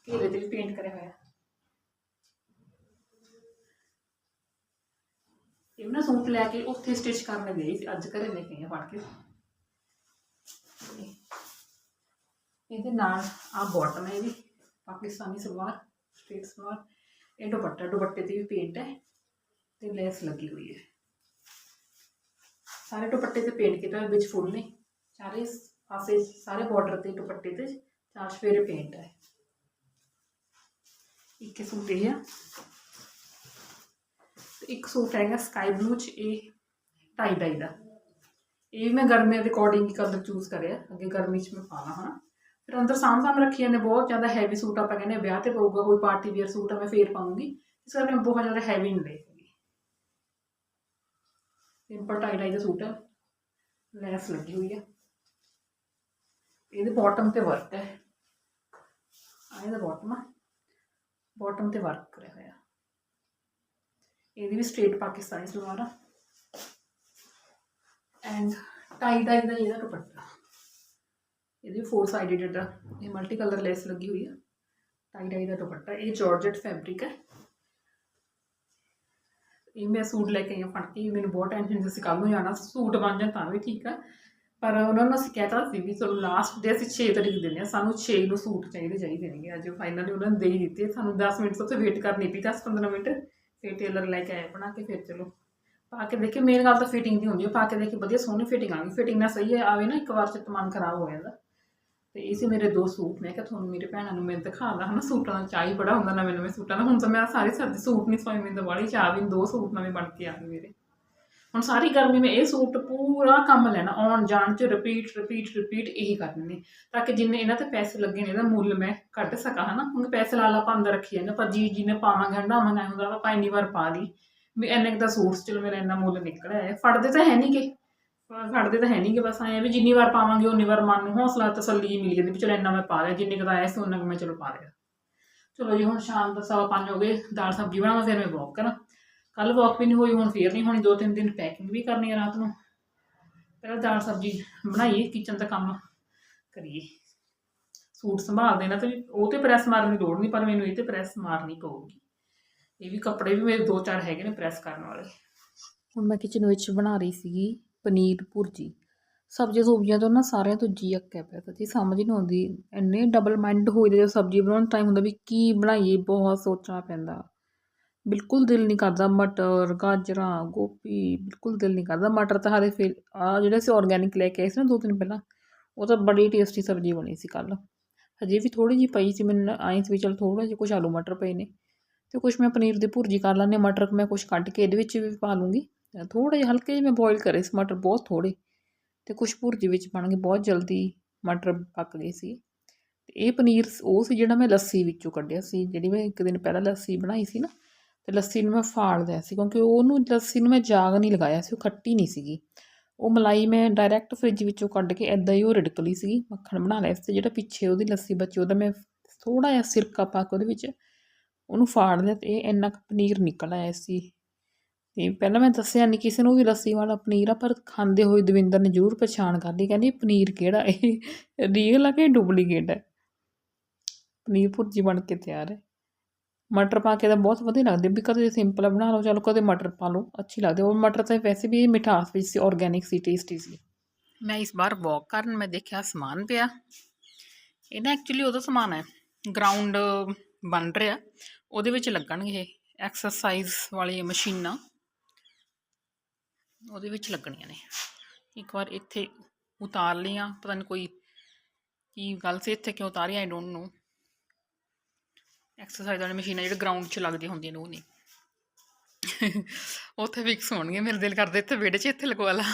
ਘੇਰੇ ਤੇ ਵੀ ਪੇਂਟ ਕਰਿਆ ਹੋਇਆ। ਇਹ ਨਾ ਸੂਟ ਲੈ ਕੇ ਉੱਥੇ ਸਟਿਚ ਕਰਨ ਗਈ ਸੀ, ਅੱਜ ਘਰੇ ਲੈ ਕੇ ਆਈ ਫੜ ਕੇ। ਇਹਦੇ ਨਾਲ ਆ ਬਾਟਮ ਹੈ ਇਹਦੀ ਪਾਕਿਸਤਾਨੀ ਸਲਵਾਰ ਸਟ੍ਰੇਟ ਸਲਵਾਰ। ਇਹ ਦੁਪੱਟਾ, ਦੁਪੱਟੇ ਤੇ ਵੀ ਪੇਂਟ ਹੈ ਤੇ ਲੈਸ ਲੱਗੀ ਹੋਈ ਹੈ। ਸਾਰੇ ਦੁਪੱਟੇ ਤੇ ਪੇਂਟ ਕੀਤਾ ਹੋਇਆ, ਵਿੱਚ ਫੁੱਲ ਨੇ। ਸਾਰੇ ਪਾਸੇ, ਸਾਰੇ ਬਾਰਡਰ ਤੇ ਦੁਪੱਟੇ ਤੇ ਚਾਰ ਸਫੇਰੇ ਪੇਂਟ ਹੈ। ਇੱਕ ਸੂਟ ਇਹ ਆ। ਤੇ ਇੱਕ ਸੂਟ ਹੈਗਾ ਸਕਾਈ ਬਲੂ ਚ, ਇਹ ਟਾਈ ਡਾਈ ਦਾ। ਇਹ ਮੈਂ ਗਰਮੀਆਂ ਦੇ ਅਕੋਰਡਿੰਗ ਹੀ ਕਲਰ ਚੂਜ਼ ਕਰਿਆ, ਅੱਗੇ ਗਰਮੀ ਚ ਮੈਂ ਪਾਣਾ ਹਨਾ। ਫਿਰ ਅੰਦਰ ਸਾਂਭ ਸਾਂਭ ਰੱਖੀਆਂ ਨੇ ਬਹੁਤ ਜ਼ਿਆਦਾ ਹੈਵੀ ਸੂਟ ਆਪਾਂ ਕਹਿੰਦੇ ਵਿਆਹ ਤੇ ਪਊਗਾ ਕੋਈ ਪਾਰਟੀ ਵੇਅਰ ਸੂਟ ਆ ਮੈਂ ਫੇਰ ਪਾਉਂਗੀ। ਇਸ ਕਰਕੇ ਮੈਂ ਬਹੁਤ ਜ਼ਿਆਦਾ ਹੈਵੀ ਨਹੀਂ ਲਏ। ਸਿੰਪਲ ਟਾਈ ਡਾਈ ਦਾ ਸੂਟ ਆ। ਲੈਸ ਲੱਗੀ ਹੋਈ ਆ। ਇਹਦੇ ਬਾਟਮ ਤੇ ਵਰਕ ਹੈ। ਇਹਦਾ ਬਾਟਮ ਆ। ਬਾਟਮ ਤੇ ਵਰਕ ਕਰਿਆ ਹੋਇਆ। ਇਹਦੀ ਵੀ ਸਟ੍ਰੇਟ ਪਾਕਿਸਤਾਨੀ ਸਲਵਾਰ ਆ। ਐਂਡ ਟਾਈ ਡਾਈ ਦਾ ਇਹਦਾ ਦੁਪੱਟਾ। ਇਹਦੀ ਫੋਰ ਸਾਈਡਡ ਦਾ ਇਹ ਮਲਟੀ ਕਲਰ ਲੈਸ ਲੱਗੀ ਹੋਈ ਆ। ਟਾਈ ਡਾਈ ਦਾ ਦੁਪੱਟਾ। ਇਹ ਜਾਰਜਟ ਫੈਬਰਿਕ ਹੈ। ਇਹ ਮੈਂ ਸੂਟ ਲੈ ਕੇ ਆਈ ਹਾਂ ਫੜ ਕੇ, ਮੈਨੂੰ ਬਹੁਤ ਟੈਨਸ਼ਨ ਸੀ ਕੱਲ ਨੂੰ ਜਾਣਾ ਸੂਟ ਬਣ ਜਾ ਤਾਂ ਵੀ ਠੀਕ ਆ। ਪਰ ਉਹਨਾਂ ਨੂੰ ਅਸੀਂ ਕਹਿਤਾ ਸੀ ਵੀ ਚਲੋ ਲਾਸਟ ਡੇ ਅਸੀਂ 6 ਤਰੀਕ ਦਿੰਦੇ ਆ ਸਾਨੂੰ 6 ਨੂੰ ਸੂਟ ਚਾਹੀਦੇ ਚਾਹੀਦੇ ਨੇਗੇ। ਅੱਜ ਫਾਈਨਲੀ ਉਹਨਾਂ ਨੇ ਦੇ ਹੀ ਦਿੱਤੇ, ਸਾਨੂੰ 10 ਮਿੰਟ ਤੋਂ ਵੇਟ ਕਰਨੀ ਪਈ 10 15 ਮਿੰਟ। ਫਿਰ ਟੇਲਰ ਲੈ ਕੇ ਆਏ ਬਣਾ ਕੇ, ਫਿਰ ਚਲੋ। ਪਾ ਕੇ ਦੇਖੇ ਮੇਨ ਗੱਲ ਤਾਂ ਫਿਟਿੰਗ ਦੀ ਹੁੰਦੀ ਹੈ ਪਾ ਕੇ ਦੇਖੇ, ਵਧੀਆ ਸੋਹਣੀ ਫਿਟਿੰਗ ਆ ਗਈ। ਫਿਟਿੰਗ ਨਾਲ ਸਹੀ ਆਵੇ ਨਾ, ਇੱਕ ਵਾਰ ਚ ਮਨ ਖਰਾਬ ਹੋ ਜਾਂਦਾ। ਤੇ ਇਹ ਸੀ ਮੇਰੇ ਦੋ ਸੂਟ। ਮੈਂ ਕਿਹਾ ਤੁਹਾਨੂੰ ਮੇਰੇ ਭੈਣਾਂ ਨੂੰ ਮੈਂ ਦਿਖਾਦਾ ਹਨਾ ਸੂਟਾਂ ਦਾ ਚਾਹ ਹੀ ਬੜਾ ਹੁੰਦਾ ਨਵੇਂ ਨਵੇਂ ਸੂਟਾਂ ਦਾ। ਹੁਣ ਤਾਂ ਮੈਂ ਸਾਰੇ ਸਰਦੀ ਸੂਟ ਨਹੀਂ ਸਵਾਈ, ਮੈਨੂੰ ਤਾਂ ਬਾਹਲੀ ਚਾਹ ਵੀ ਦੋ ਸੂਟ ਨਵੇਂ ਬਣ ਕੇ ਆ ਮੇਰੇ। ਹੁਣ ਸਾਰੀ ਗਰਮੀ ਮੈਂ ਇਹ ਸੂਟ ਪੂਰਾ ਕੰਮ ਲੈਣਾ, ਆਉਣ ਜਾਣ ਚ ਰਿਪੀਟ ਰਿਪੀਟ ਰਿਪੀਟ ਇਹੀ ਕਰਨੇ ਨੇ। ਤਾਂ ਕਿ ਜਿੰਨੇ ਇਹਨਾਂ ਤੇ ਪੈਸੇ ਲੱਗੇ ਨੇ, ਇਹਦਾ ਮੁੱਲ ਮੈਂ ਕੱਢ ਸਕਾਂ, ਹਨਾ। ਹੁਣ ਪੈਸੇ ਲਾ ਲਾ ਆਪਾਂ ਅੰਦਰ ਰੱਖੀ ਜਾਂਦੇ, ਪਰ ਜੀ ਜੀ ਨੇ ਪਾਵਾਂਗੇ ਹੰਡਾਵਾਂਗੇ ਹੁੰਦਾ ਆਪਾਂ ਇੰਨੀ ਵਾਰ ਪਾ ਲਈ। ਵੀ ਇੰਨੇ ਕੁ ਦਾ ਸੂਟ ਚਲੋ ਮੇਰਾ ਇੰਨਾ ਮੁੱਲ ਨਿਕਲਿਆ ਹੈ। ਫੜਦੇ ਤਾਂ ਹੈ ਨਹੀਂ ਕਿ ਫੜਦੇ ਤਾਂ ਹੈ ਨਹੀਂ ਕਿ ਬਸ ਐਂ ਵੀ ਜਿੰਨੀ ਵਾਰ ਪਾਵਾਂਗੇ, ਉਨੀ ਵਾਰ ਮਨ ਨੂੰ ਹੌਸਲਾ, ਤਸੱਲੀ ਜਿਹੀ ਮਿਲ ਜਾਂਦੀ ਵੀ ਚਲੋ ਇੰਨਾ ਮੈਂ ਪਾ ਲਿਆ, ਜਿੰਨੇ ਕੁ ਆਇਆ ਸੀ ਉਹਨਾਂ ਕੁ ਮੈਂ ਚਲੋ ਪਾ ਲਿਆ। ਚਲੋ ਜੀ, ਹੁਣ ਸ਼ਾਮ ਦਾ ਸਵਾ ਪੰਜ ਹੋ ਗਏ, ਦਾਲ ਸਬਜ਼ੀ ਬਣਾਵਾਂ, ਫਿਰ ਮੈਂ ਵਾਕ ਕਰਾਂ। ਕੱਲ ਵਾਕ ਵੀ ਨਹੀਂ ਹੋਈ, ਹੁਣ ਫੇਰ ਨਹੀਂ ਹੋਣੀ ਦੋ ਤਿੰਨ ਦਿਨ ਪੈਕਿੰਗ ਵੀ ਕਰਨੀ ਹੈ ਰਾਤ ਨੂੰ। ਪਹਿਲਾਂ ਦਾਲ ਸਬਜ਼ੀ ਬਣਾਈਏ ਕਿਚਨ ਦਾ ਕੰਮ ਕਰੀਏ। ਸੂਟ ਸੰਭਾਲਦੇ ਨਾ ਤੇ ਉਹ ਤੇ ਪ੍ਰੈਸ ਮਾਰਨ ਦੀ ਲੋੜ ਨਹੀਂ ਪਰ ਮੈਨੂੰ ਇਹ ਤੇ ਪ੍ਰੈਸ ਮਾਰਨੀ ਪਊਗੀ। ਇਹ ਵੀ ਕੱਪੜੇ ਵੀ ਮੇਰੇ ਦੋ ਚਾਰ ਹੈਗੇ ਨੇ ਪ੍ਰੈਸ ਕਰਨ ਵਾਲੇ। ਹੁਣ ਮੈਂ ਕਿਚਨ ਵਿੱਚ ਬਣਾ ਰਹੀ ਸੀਗੀ। ਪਨੀਰ ਭੁਰਜੀ। ਸਬਜ਼ੀਆਂ ਸੁਬਜ਼ੀਆਂ ਤੋਂ ਨਾ ਸਾਰਿਆਂ ਤੋਂ ਜੀ ਅੱਕਿਆ ਪਿਆ ਤਾਂ ਜੀ ਸਮਝ ਨਹੀਂ ਆਉਂਦੀ। ਇੰਨੇ ਡਬਲ ਮਾਈਂਡ ਹੋਈ ਦੇ ਜਦੋਂ ਸਬਜ਼ੀ ਬਣਾਉਣ ਟਾਈਮ ਹੁੰਦਾ ਵੀ ਕੀ ਬਣਾਈਏ, ਬਹੁਤ ਸੋਚਣਾ ਪੈਂਦਾ। ਬਿਲਕੁਲ ਦਿਲ ਨਹੀਂ ਕਰਦਾ ਮਟਰ, ਗਾਜਰਾਂ, ਗੋਭੀ, ਬਿਲਕੁਲ ਦਿਲ ਨਹੀਂ ਕਰਦਾ। ਮਟਰ ਤਾਂ ਹਾਲੇ ਫਿਰ ਆ ਜਿਹੜੇ ਅਸੀਂ ਆਰਗੈਨਿਕ ਲੈ ਕੇ ਆਏ ਸੀ ਨਾ ਦੋ ਦਿਨ ਪਹਿਲਾਂ, ਉਹ ਤਾਂ ਬੜੀ ਟੇਸਟੀ ਸਬਜ਼ੀ ਬਣੀ ਸੀ ਕੱਲ ਹਜੇ ਵੀ ਥੋੜੀ ਜਿਹੀ ਪਈ ਸੀ ਮੈਨੂੰ ਆਈ ਸੀ ਵੀ ਚਲ ਥੋੜਾ ਜਿਹਾ ਕੁਝ ਆਲੂ ਮਟਰ ਪਏ ਨੇ। ਤੇ ਕੁਝ ਮੈਂ ਪਨੀਰ ਦੀ ਭੁਰਜੀ ਕਰ ਲੈਂਦੇ ਮਟਰ ਮੈਂ ਕੁਝ ਕੱਢ ਕੇ ਇਹਦੇ ਵਿੱਚ ਵੀ ਪਾ ਲੂੰਗੀ। ਥੋੜੇ ਜਿਹੇ ਹਲਕੇ ਜਿਹੇ ਮੈਂ ਬੋਇਲ ਕਰੇ ਸੀ, ਮਟਰ ਬਹੁਤ ਥੋੜੇ ਤੇ ਕੁਛ ਭੁਰਜੀ ਵਿੱਚ ਬਣ ਗਏ, ਬਹੁਤ ਜਲਦੀ ਮਟਰ ਪੱਕ ਗਏ ਸੀ। ਤੇ ਇਹ ਪਨੀਰ ਉਹ ਸੀ ਜਿਹੜਾ ਮੈਂ ਲੱਸੀ ਵਿੱਚੋਂ ਕੱਢਿਆ ਸੀ, ਜਿਹੜੀ ਮੈਂ ਇੱਕ ਦਿਨ ਪਹਿਲਾਂ ਲੱਸੀ ਬਣਾਈ ਸੀ ਨਾ, ਤੇ ਲੱਸੀ ਨੂੰ ਮੈਂ ਫਾੜ ਲਿਆ ਸੀ, ਕਿਉਂਕਿ ਉਹਨੂੰ ਲੱਸੀ ਨੂੰ ਮੈਂ ਜਾਗ ਨਹੀਂ ਲਗਾਇਆ ਸੀ, ਉਹ ਖੱਟੀ ਨਹੀਂ ਸੀਗੀ। ਉਹ ਮਲਾਈ ਮੈਂ ਡਾਇਰੈਕਟ ਫ੍ਰਿਜ ਵਿੱਚੋਂ ਕੱਢ ਕੇ ਐਦਾਂ ਹੀ ਉਹ ਰਿੜਕ ਲਈ ਸੀਗੀ, ਮੱਖਣ ਬਣਾ ਲਿਆ ਸੀ ਤੇ ਜਿਹੜਾ ਪਿੱਛੇ ਉਹਦੀ ਲੱਸੀ ਬਚੀ, ਉਹਦਾ ਮੈਂ ਥੋੜਾ ਜਿਹਾ ਸਿਰਕਾ ਪਾ ਕੇ ਉਹਦੇ ਵਿੱਚ ਉਹਨੂੰ ਫਾੜ ਲਿਆ ਤੇ ਇਹ ਇੰਨਾ ਕੁ ਪਨੀਰ ਨਿਕਲ ਆਇਆ ਸੀ। ਤੇ ਪਹਿਲਾਂ ਮੈਂ ਦੱਸਿਆ ਨਹੀਂ ਕਿਸੇ ਨੂੰ ਵੀ ਲੱਸੀ ਵਾਲਾ ਪਨੀਰ ਆ ਪਰ ਖਾਂਦੇ ਹੋਏ ਦਵਿੰਦਰ ਨੇ ਜ਼ਰੂਰ ਪਛਾਣ ਕਰ ਲਈ, ਕਹਿੰਦੀ ਪਨੀਰ ਕਿਹੜਾ ਇਹ ਰੀਅਲ ਆ ਕਿ ਡੁਪਲੀਕੇਟ ਹੈ? ਪਨੀਰ ਭੁਰਜੀ ਬਣ ਕੇ ਤਿਆਰ ਹੈ। ਮਟਰ ਪਾ ਕੇ ਤਾਂ ਬਹੁਤ ਵਧੀਆ ਲੱਗਦੇ, ਵੀ ਕਦੇ ਸਿੰਪਲ ਬਣਾ ਲਓ, ਚਲੋ ਕਦੇ ਮਟਰ ਪਾ ਲਓ, ਅੱਛੀ ਲੱਗਦੀ ਉਹ ਮਟਰ ਤਾਂ ਵੈਸੇ ਵੀ ਮਿਠਾਸ ਵਿੱਚ ਸੀ ਆਰਗੈਨਿਕ ਸੀ ਟੇਸਟੀ ਸੀ। ਮੈਂ ਇਸ ਵਾਰ ਵਾਕ ਕਰਨ, ਮੈਂ ਦੇਖਿਆ ਸਮਾਨ ਪਿਆ। ਇਹ ਨਾ ਐਕਚੁਅਲੀ ਉਹਦਾ ਸਮਾਨ ਹੈ ਗਰਾਊਂਡ ਬਣ ਰਿਹਾ। ਉਹਦੇ ਵਿੱਚ ਲੱਗਣਗੇ ਇਹ ਐਕਸਰਸਾਈਜ਼ ਵਾਲੀਆਂ ਮਸ਼ੀਨਾਂ। ਉਹਦੇ ਵਿੱਚ ਲੱਗਣੀਆਂ ਨੇ। ਇੱਕ ਵਾਰ ਇੱਥੇ ਉਤਾਰ ਲਈਆਂ, ਪਤਾ ਨਹੀਂ ਕੋਈ ਕੀ ਗੱਲ ਸੀ, ਇੱਥੇ ਕਿਉਂ ਉਤਾਰੀਆਂ ਆਈ ਡੋਨਟ ਨੋ? ਐਕਸਰਸਾਈਜ਼ ਵਾਲੀ ਮਸ਼ੀਨਾਂ ਜਿਹੜੇ ਗਰਾਊਂਡ 'ਚ ਲੱਗਦੀਆਂ ਹੁੰਦੀਆਂ ਨੇ, ਉਹ ਨਹੀਂ। ਉੱਥੇ ਫਿਕਸ ਹੋਣਗੇ ਮੇਰੇ ਦਿਲ ਕਰਦਾ ਇੱਥੇ ਵਿਹੜੇ 'ਚ ਇੱਥੇ ਲਗਵਾ ਲਾ।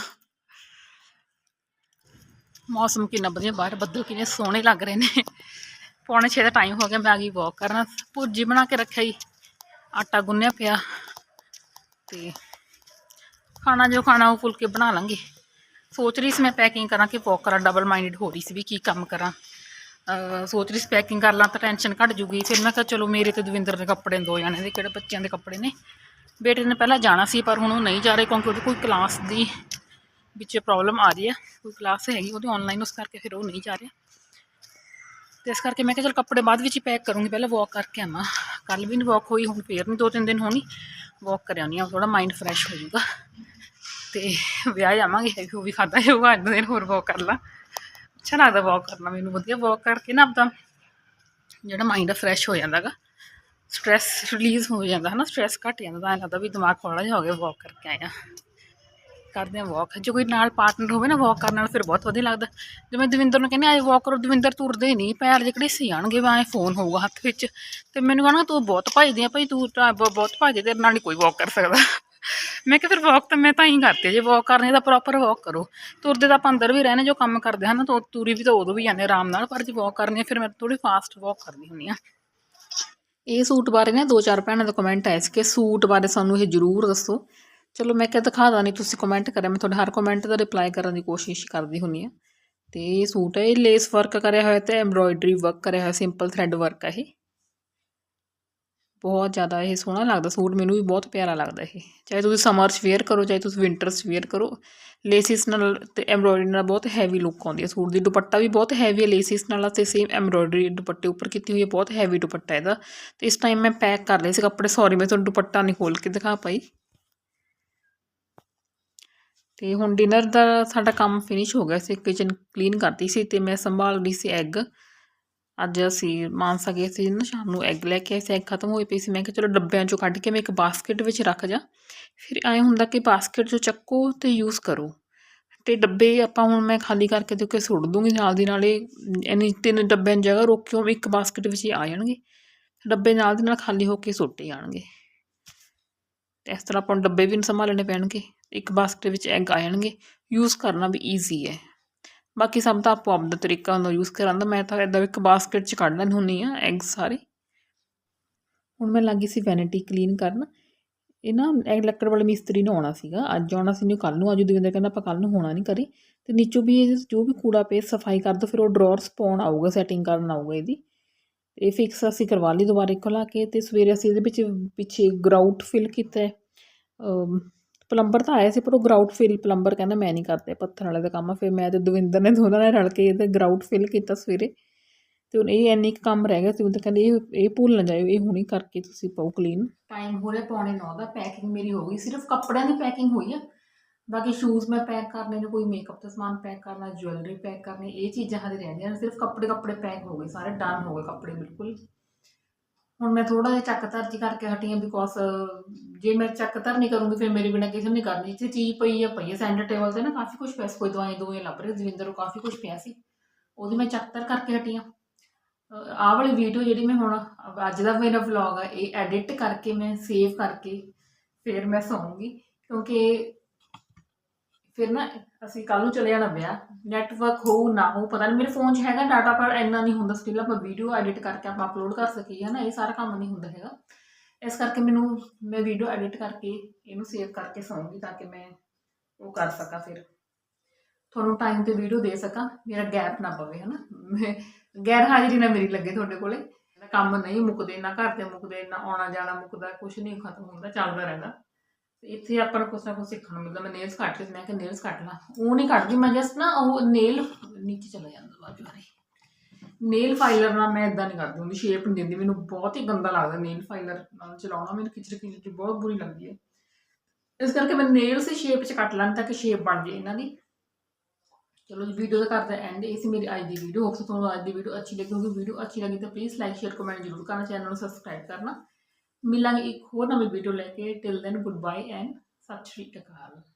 ਮੌਸਮ ਕਿੰਨਾ ਵਧੀਆ, ਬਾਹਰ ਬੱਦਲ ਕਿੰਨੇ ਸੋਹਣੇ ਲੱਗ ਰਹੇ ਨੇ। ਪੌਣੇ 6 ਦਾ ਟਾਈਮ ਹੋ ਗਿਆ, ਮੈਂ ਆ ਗਈ ਵਾਕ ਕਰਨ। ਭੁਰਜੀ ਬਣਾ ਕੇ ਰੱਖਿਆ ਹੀ ਆਟਾ ਗੁੰਨਿਆ ਪਿਆ। ਤੇ ਖਾਣਾ ਜੋ ਖਾਣਾ ਉਹ ਫੁਲਕੇ ਬਣਾ ਲਾਂਗੇ। ਸੋਚ ਰਹੀ ਸੀ ਮੈਂ ਪੈਕਿੰਗ ਕਰਾਂ ਕਿ ਵਾਕ ਕਰਾਂ ਡਬਲ ਮਾਈਂਡਡ ਹੋ ਰਹੀ ਸੀ ਵੀ ਕੀ ਕੰਮ ਕਰਾਂ। ਸੋਚ ਰਹੀ ਸੀ ਪੈਕਿੰਗ ਕਰ ਲਾਂ ਤਾਂ ਟੈਨਸ਼ਨ ਘਟ ਜੂਗੀ। ਫਿਰ ਮੈਂ ਕਿਹਾ ਚਲੋ ਮੇਰੇ ਤੇ ਦਵਿੰਦਰ ਦੇ ਕੱਪੜੇ ਦੋ ਜਾਣੇ ਦੇ, ਕਿਹੜੇ ਬੱਚਿਆਂ ਦੇ ਕੱਪੜੇ ਨੇ। ਬੇਟੇ ਨੇ ਪਹਿਲਾਂ ਜਾਣਾ ਸੀ ਪਰ ਹੁਣ ਉਹ ਨਹੀਂ ਜਾ ਰਹੇ ਕਿਉਂਕਿ ਉਹਦੀ ਕੋਈ ਕਲਾਸ ਦੀ ਵਿੱਚ ਪ੍ਰੋਬਲਮ ਆ ਰਹੀ ਹੈ। ਕੋਈ ਕਲਾਸ ਹੈਗੀ ਉਹਦੀ ਆਨਲਾਈਨ ਉਸ ਕਰਕੇ ਫਿਰ ਉਹ ਨਹੀਂ ਜਾ ਰਿਹਾ। ਤੇ ਇਸ ਕਰਕੇ ਮੈਂ ਕਿਹਾ ਚਲ ਕੱਪੜੇ ਬਾਅਦ ਵਿੱਚ ਹੀ ਪੈਕ ਕਰੂੰਗੀ, ਪਹਿਲਾਂ ਵਾਕ ਕਰਕੇ ਆਵਾਂ। ਕੱਲ ਵੀ ਨਹੀਂ ਵਾਕ ਹੋਈ, ਹੁਣ ਫੇਰ ਨਹੀਂ ਦੋ ਤਿੰਨ ਦਿਨ ਹੋਣੀ। ਵਾਕ ਕਰ ਆਉਂਦੀ ਹਾਂ ਥੋੜਾ ਮਾਈਂਡ ਫਰੈਸ਼ ਹੋ ਜਾਊਗਾ। ਤੇ ਵਿਆਹ ਜਾਵਾਂਗੇ, ਉਹ ਵੀ ਖਾਦਾ ਜਾਊਗਾ, ਅੱਜ ਦਿਨ ਹੋਰ ਵਾਕ ਕਰ ਲਾਂ। ਅੱਛਾ ਲੱਗਦਾ ਵਾਕ ਕਰਨਾ, ਮੈਨੂੰ ਵਧੀਆ ਵਾਕ ਕਰਕੇ ਨਾ ਆਪਦਾ ਜਿਹੜਾ ਮਾਈਂਡ ਆ ਫਰੈਸ਼ ਹੋ ਜਾਂਦਾਗਾ ਸਟ੍ਰੈਸ ਰਿਲੀਜ਼ ਹੋ ਜਾਂਦਾ ਹੈ ਨਾ ਸਟ੍ਰੈਸ ਘਟ ਜਾਂਦਾ, ਤਾਂ ਐਂ ਲੱਗਦਾ ਵੀ ਦਿਮਾਗ ਹੌਲਾ ਜਿਹਾ ਹੋ ਗਿਆ ਵਾਕ ਕਰਕੇ ਆਇਆ। ਕਰਦੇ ਆ ਵਾਕ ਜੇ ਕੋਈ ਨਾਲ ਪਾਰਟਨਰ ਹੋਵੇ ਨਾ ਵਾਕ ਕਰਨ ਨਾਲ ਫਿਰ ਬਹੁਤ ਵਧੀਆ ਲੱਗਦਾ। ਜਿਵੇਂ ਦਵਿੰਦਰ ਨੂੰ ਕਹਿੰਦੇ ਆਏ ਵਾਕ ਕਰੋ, ਦਵਿੰਦਰ ਤੁਰਦੇ ਨਹੀਂ ਪੈਰ ਜਿਹੜੇ ਸੀ ਜਾਣਗੇ ਵੀ ਐਂ ਫੋਨ ਹੋਊਗਾ ਹੱਥ ਵਿੱਚ। ਤੇ ਮੈਨੂੰ ਕਹਣਾ ਤੂੰ ਬਹੁਤ ਭੱਜਦੀ ਆ ਭਾਈ, ਤੂੰ ਤਾਂ ਬਹੁਤ ਭੱਜਦੇ ਤੇਰੇ ਨਾਲ ਨਹੀਂ ਕੋਈ ਵਾਕ ਕਰ ਸਕਦਾ। ਮੈਂ ਕਿਹਾ ਫਿਰ ਵਾਕ ਤਾਂ ਮੈਂ ਤਾਂ ਹੀ ਕਰਤੀ ਜੇ ਵਾਕ ਕਰਨੀ ਤਾਂ ਪ੍ਰੋਪਰ ਵਾਕ ਕਰੋ। ਤੁਰਦੇ ਤਾਂ ਆਪਾਂ ਅੰਦਰ ਵੀ ਰਹਿੰਦੇ, ਜੋ ਕੰਮ ਕਰਦੇ ਹਨ, ਤਾਂ ਤੁਰੀ ਵੀ ਤਾਂ ਉਦੋਂ ਵੀ ਜਾਂਦੇ ਆਰਾਮ ਨਾਲ, ਪਰ ਜੇ ਵਾਕ ਕਰਨੀ ਆ, ਫਿਰ ਮੈਂ ਥੋੜੀ ਫਾਸਟ ਵਾਕ ਕਰਦੀ ਹੁੰਦੀ ਆ। ਇਹ ਸੂਟ ਬਾਰੇ ਨਾ ਦੋ ਚਾਰ ਭੈਣਾਂ ਦਾ ਕਮੈਂਟ ਆਇਆ ਸੀ ਕਿ ਸੂਟ ਬਾਰੇ ਸਾਨੂੰ ਇਹ ਜ਼ਰੂਰ ਦੱਸੋ। ਚਲੋ ਮੈਂ ਕਿਹਾ ਦਿਖਾ ਦਾਂ ਨਹੀਂ ਤੁਸੀਂ ਕਮੈਂਟ ਕਰਿਆ, ਮੈਂ ਤੁਹਾਡੇ ਹਰ ਕਮੈਂਟ ਦਾ ਰਿਪਲਾਈ ਕਰਨ ਦੀ ਕੋਸ਼ਿਸ਼ ਕਰਦੀ ਹੁੰਨੀ ਆ। ਤੇ ਇਹ ਸੂਟ ਹੈ ਇਹ ਲੇਸ ਵਰਕ ਕਰਿਆ ਹੋਇਆ ਤੇ ਐਮਬ੍ਰੋਇਡਰੀ ਵਰਕ ਕਰਿਆ ਹੋਇਆ ਸਿੰਪਲ ਥ੍ਰੈਡ ਵਰਕ ਹੈ ਇਹ। ਬਹੁਤ ਜ਼ਿਆਦਾ ਇਹ ਸੋਹਣਾ ਲੱਗਦਾ, ਸੂਟ ਮੈਨੂੰ ਵੀ ਬਹੁਤ ਪਿਆਰਾ ਲੱਗਦਾ ਇਹ। ਚਾਹੇ ਤੁਸੀਂ ਸਮਰ 'ਚ ਵੇਅਰ ਕਰੋ, ਚਾਹੇ ਤੁਸੀਂ ਵਿੰਟਰ 'ਚ ਵੇਅਰ ਕਰੋ ਲੇਸਿਸ ਨਾਲ ਤੇ ਐਮਬ੍ਰੋਇਡਰੀ ਨਾਲ ਬਹੁਤ ਹੈਵੀ ਲੁੱਕ ਆਉਂਦੀ ਹੈ ਸੂਟ ਦੀ। ਦੁਪੱਟਾ ਵੀ ਬਹੁਤ ਹੈਵੀ ਹੈ ਲੇਸਿਸ ਨਾਲ ਤੇ ਸੇਮ ਐਮਬ੍ਰੋਇਡਰੀ ਦੁਪੱਟੇ ਉੱਪਰ ਕੀਤੀ ਹੋਈ ਹੈ, ਬਹੁਤ ਹੈਵੀ ਦੁਪੱਟਾ ਇਹਦਾ। ਤੇ ਇਸ ਟਾਈਮ ਮੈਂ ਪੈਕ ਕਰ ਲਏ ਸੀ ਕੱਪੜੇ ਸੌਰੀ ਮੈਂ ਤੁਹਾਨੂੰ ਦੁਪੱਟਾ ਨਹੀਂ ਖੋਲ ਕੇ ਦਿਖਾ ਪਾਈ। ਤੇ ਹੁਣ ਡਿਨਰ ਦਾ ਸਾਡਾ ਕੰਮ ਫਿਨਿਸ਼ ਹੋ ਗਿਆ ਸੀ ਕਿਚਨ ਕਲੀਨ ਕਰਤੀ ਸੀ ਤੇ ਮੈਂ ਸੰਭਾਲ ਰਹੀ ਸੀ ਐਗ ਅੱਜ ਅਸੀਂ ਮਾਨਸਾ ਗਏ ਸੀ ਨਾ ਸ਼ਾਮ ਨੂੰ ਐਗ ਲੈ ਕੇ ਆਏ ਸੀ ਐਗ ਖਤਮ ਹੋਈ ਪਈ ਸੀ। ਮੈਂ ਕਿਹਾ ਚਲੋ ਡੱਬਿਆਂ ਚੋਂ ਕੱਢ ਕੇ ਮੈਂ ਇੱਕ ਬਾਸਕਟ ਵਿੱਚ ਰੱਖ ਜਾ। ਫਿਰ ਐਂ ਹੁੰਦਾ ਕਿ ਬਾਸਕਟ ਚੋਂ ਚੱਕੋ ਤੇ ਯੂਜ਼ ਕਰੋ। ਤੇ ਡੱਬੇ ਆਪਾਂ ਹੁਣ ਮੈਂ ਖਾਲੀ ਕਰਕੇ ਦੇ ਕੇ ਸੁੱਟ ਦੂੰਗੀ ਨਾਲ ਦੀ ਨਾਲੇ ਇੰਨੀ ਤਿੰਨ ਡੱਬਿਆਂ ਦੀ ਜਗ੍ਹਾ ਰੋਕਿਓ, ਇੱਕ ਬਾਸਕਟ ਵਿੱਚ ਹੀ ਆ ਜਾਣਗੇ। ਡੱਬੇ ਨਾਲ ਦੀ ਨਾਲ ਖਾਲੀ ਹੋ ਕੇ ਸੁੱਟੇ ਜਾਣਗੇ। ਤੇ ਇਸ ਤਰ੍ਹਾਂ ਆਪਾਂ ਨੂੰ ਡੱਬੇ ਵੀ ਨਹੀਂ ਸੰਭਾਲਣੇ ਪੈਣਗੇ, ਇੱਕ ਬਾਸਕਟ ਵਿੱਚ ਐਗ ਆ ਜਾਣਗੇ। ਯੂਜ਼ ਕਰਨਾ ਵੀ ਈਜ਼ੀ ਹੈ। ਬਾਕੀ ਸਭ ਦਾ ਆਪੋ ਆਪਦਾ ਤਰੀਕਾ ਹੁੰਦਾ ਯੂਜ਼ ਕਰਨ ਦਾ। ਮੈਂ ਤਾਂ ਇਦਾਂ ਇੱਕ ਬਾਸਕਟ 'ਚ ਕੱਢ ਲੈਂਦੀ ਹੁੰਦੀ ਆ ਐਗ ਸਾਰੇ। ਹੁਣ ਮੈਂ ਲੱਗੀ ਸੀ ਵੈਨਿਟੀ ਕਲੀਨ ਕਰਨ। ਇਹ ਨਾ, ਇਹ ਲੱਕੜ ਵਾਲੇ ਮਿਸਤਰੀ ਨੂੰ ਆਉਣਾ ਸੀਗਾ। ਅੱਜ ਆਉਣਾ ਸੀ, ਨਹੀਂ ਕੱਲ ਨੂੰ। ਅੱਜ ਦਵਿੰਦਰ ਕਹਿੰਦਾ ਆਪਾਂ ਕੱਲ ਨੂੰ ਹੋਣਾ ਨਹੀਂ ਕਰੀ। ਤੇ ਨੀਚੋਂ ਵੀ ਇਹ ਜੋ ਵੀ ਕੂੜਾ ਪੇ ਸਫ਼ਾਈ ਕਰ ਦੋ, ਫਿਰ ਉਹ ਡਰਾਅਰਸ ਪਾਉਣ ਆਊਗਾ ਸੈਟਿੰਗ ਕਰਨ ਆਊਗਾ ਇਹਦੀ। ਇਹ ਫਿਕਸ ਅਸੀਂ ਕਰਵਾ ਲਈ ਦੁਬਾਰੇ ਖੁਲਾ ਕੇ। ਤੇ ਸਵੇਰੇ ਅਸੀਂ ਇਹਦੇ ਵਿੱਚ ਪਿੱਛੇ ਗਰਾਊਟ ਫਿਲ ਕੀਤਾ ਹੈ। ਪਲੰਬਰ ਤਾਂ ਆਇਆ ਸੀ, ਪਰ ਉਹ ਗਰਾਊਟ ਫਿਲ ਪਲੰਬਰ ਕਹਿੰਦਾ ਮੈਂ ਨਹੀਂ ਕਰਦੇ, ਪੱਥਰ ਵਾਲੇ ਦਾ ਕੰਮ ਆ, ਫਿਰ ਮੈਂ ਤੇ ਦਵਿੰਦਰ ਨੇ ਦੋਨਾਂ ਨੇ ਰਲ ਕੇ ਇਹਦੇ ਗਰਾਊਟ ਫਿਲ ਕੀਤਾ ਸਵੇਰੇ। ਤੇ ਹੁਣ ਇਹ ਇੰਨੀ ਕੁ ਕੰਮ ਰਹਿ ਗਿਆ ਸੀ ਉਹ ਤਾਂ ਕਹਿੰਦੇ ਇਹ ਇਹ ਭੁੱਲ ਨਾ ਜਾਇਓ, ਇਹ ਹੁਣੀ ਕਰਕੇ ਤੁਸੀਂ ਪਾਓ ਕਲੀਨ ਟਾਈਮ ਹੋ ਰਿਹਾ ਪੌਣੇ 9 ਦਾ ਪੈਕਿੰਗ ਮੇਰੀ ਹੋ ਗਈ, ਸਿਰਫ ਕੱਪੜਿਆਂ ਦੀ ਪੈਕਿੰਗ ਹੋਈ ਆ। ਬਾਕੀ ਸ਼ੂਜ਼ ਮੈਂ ਪੈਕ ਕਰਨੇ ਨੇ ਕੋਈ ਮੇਕਅਪ ਦਾ ਸਮਾਨ ਪੈਕ ਕਰਨਾ ਜੁਐਲਰੀ ਪੈਕ ਕਰਨੀ ਇਹ ਚੀਜ਼ਾਂ ਹਜੇ ਰਹਿੰਦੀਆਂ ਨੇ ਸਿਰਫ ਕੱਪੜੇ ਕੱਪੜੇ ਪੈਕ ਹੋ ਗਏ, ਸਾਰੇ ਡਨ ਹੋ ਗਏ ਕੱਪੜੇ, ਬਿਲਕੁਲ। ਹੁਣ ਮੈਂ ਥੋੜਾ ਜਿਹਾ ਚੱਕ ਧਰਜੀ ਕਰਕੇ ਹਟੀ ਹਾਂ ਬਿਕੋਜ਼ ਜੇ ਮੈਂ ਚੱਕ ਧਰ ਨਹੀਂ ਕਰੂੰਗੀ, ਫਿਰ ਮੇਰੇ ਬਿਨਾਂ ਕਿਸੇ ਨੇ ਕਰਨੀ। ਜਿੱਥੇ ਚੀਜ਼ ਪਈ ਆ ਪਈ ਆ ਸੈਂਟਰ ਟੇਬਲ ਤੇ ਨਾ ਕਾਫੀ ਕੁਝ ਪਿਆ ਸੀ, ਕੋਈ ਦਵਾਈ ਦਵਾਈ ਲੱਭ ਰਹੀ, ਦਵਿੰਦਰ ਨੂੰ ਕਾਫੀ ਕੁਝ ਪਿਆ ਸੀ। ਉਹਦੀ ਮੈਂ ਚੱਕ ਧਰ ਕਰਕੇ ਹਟੀ ਹਾਂ। ਆਹ ਵਾਲੀ ਵੀਡੀਓ ਜਿਹੜੀ ਮੈਂ ਹੁਣ ਅੱਜ ਦਾ ਮੇਰਾ ਵਲੌਗ ਆ, ਇਹ ਐਡਿਟ ਕਰਕੇ ਮੈਂ ਸੇਵ ਕਰਕੇ ਫਿਰ ਮੈਂ ਸੌਂਗੀ, ਕਿਉਂਕਿ ਫਿਰ ਨਾ ਅਸੀਂ ਕੱਲ ਨੂੰ ਚਲੇ ਜਾਣਾ ਵਿਆਹ ਨੈਟਵਰਕ ਹੋਊ ਨਾ ਹੋਊ, ਪਤਾ ਨਹੀਂ ਮੇਰੇ ਫੋਨ 'ਚ ਹੈਗਾ ਡਾਟਾ ਪਰ ਇੰਨਾ ਨਹੀਂ ਹੁੰਦਾ ਸਟਿਲ ਆਪਾਂ ਵੀਡੀਓ ਐਡਿਟ ਕਰਕੇ ਆਪਾਂ ਅਪਲੋਡ ਕਰ ਸਕੀਏ ਨਾ ਇਹ ਸਾਰਾ ਕੰਮ ਨਹੀਂ ਹੁੰਦਾ ਹੈਗਾ। ਇਸ ਕਰਕੇ ਮੈਨੂੰ, ਮੈਂ ਵੀਡੀਓ ਐਡਿਟ ਕਰਕੇ ਇਹਨੂੰ ਸੇਵ ਕਰਕੇ ਸੌਂਗੀ ਤਾਂ ਕਿ ਮੈਂ ਉਹ ਕਰ ਸਕਾਂ ਫਿਰ। ਤੁਹਾਨੂੰ ਟਾਈਮ ਤੇ ਵੀਡੀਓ ਦੇ ਸਕਾਂ, ਮੇਰਾ ਗੈਪ ਨਾ ਪਵੇ ਹਨਾ। ਮੈਂ ਗੈਰ ਹਾਜ਼ਰੀ ਨਾ ਮੇਰੀ ਲੱਗੇ ਤੁਹਾਡੇ ਕੋਲੇ। ਕੰਮ ਨਹੀਂ ਮੁੱਕਦੇ, ਨਾ ਘਰ ਤੇ ਮੁੱਕਦੇ, ਨਾ ਆਉਣਾ ਜਾਣਾ ਮੁੱਕਦਾ ਕੁਝ ਨਹੀਂ ਖਤਮ ਹੁੰਦਾ, ਚੱਲਦਾ ਰਹਿੰਦਾ। ਤੇ ਇੱਥੇ ਆਪਾਂ ਨੂੰ ਕੁਛ ਨਾ ਕੁਛ ਸਿੱਖਣ ਨੂੰ ਮਿਲਦਾ। ਮੈਂ ਨੇਲਸ ਕੱਟ ਲਈ ਮੈਂ ਕਿ ਨੇਲਸ ਕੱਟ ਲਾਂ। ਉਹ ਨਹੀਂ ਕੱਟਦੀ, ਮੈਂ ਜਸਟ ਨਾ ਉਹ ਨੇਲ ਨੀਚੇ ਚਲਾ ਜਾਂਦਾ ਬਾਜੂ ਵਾਲੇ ਨੇਲ ਫਾਈਲਰ ਨਾਲ ਮੈਂ ਇਦਾਂ ਨਹੀਂ ਕਰਦੀ, ਉਹਦੀ ਸ਼ੇਪ ਨਹੀਂ ਦਿੰਦੀ। ਮੈਨੂੰ ਬਹੁਤ ਹੀ ਗੰਦਾ ਲੱਗਦਾ ਨੇਲ ਫਾਈਲਰ ਨਾਲ ਚਲਾਉਣਾ। ਮੈਨੂੰ ਖਿਚੜ ਖਿਚੜ ਬਹੁਤ ਬੁਰੀ ਲੱਗਦੀ ਹੈ। ਇਸ ਕਰਕੇ ਮੈਂ ਨੇਲਸ ਦੀ ਸ਼ੇਪ 'ਚ ਕੱਟ ਲਾਂ ਤਾਂ ਕਿ ਸ਼ੇਪ ਬਣ ਜੇ ਇਹਨਾਂ ਦੀ। ਚਲੋ ਜੀ ਵੀਡੀਓ ਦਾ ਕਰਦਾ ਐਂਡ ਇਹ ਸੀ ਮੇਰੀ ਅੱਜ ਦੀ ਵੀਡੀਓ ਹੋਪ ਤੁਹਾਨੂੰ ਅੱਜ ਦੀ ਵੀਡੀਓ ਅੱਛੀ ਲੱਗੀ ਹੋਵੇ ਵੀਡੀਓ ਅੱਛੀ ਲੱਗੀ ਤਾਂ ਪਲੀਜ਼ ਲਾਈਕ ਸ਼ੇਅਰ ਕਮੈਂਟ ਜ਼ਰੂਰ ਕਰਨਾ। ਚੈਨਲ ਨੂੰ ਸਬਸਕ੍ਰਾਈਬ ਕਰਨਾ। ਮਿਲਾਂਗੇ ਇੱਕ ਹੋਰ ਨਵੀਂ ਵੀਡੀਓ ਲੈ ਕੇ। Till then good bye and ਸਤਿ ਸ਼੍ਰੀ ਅਕਾਲ।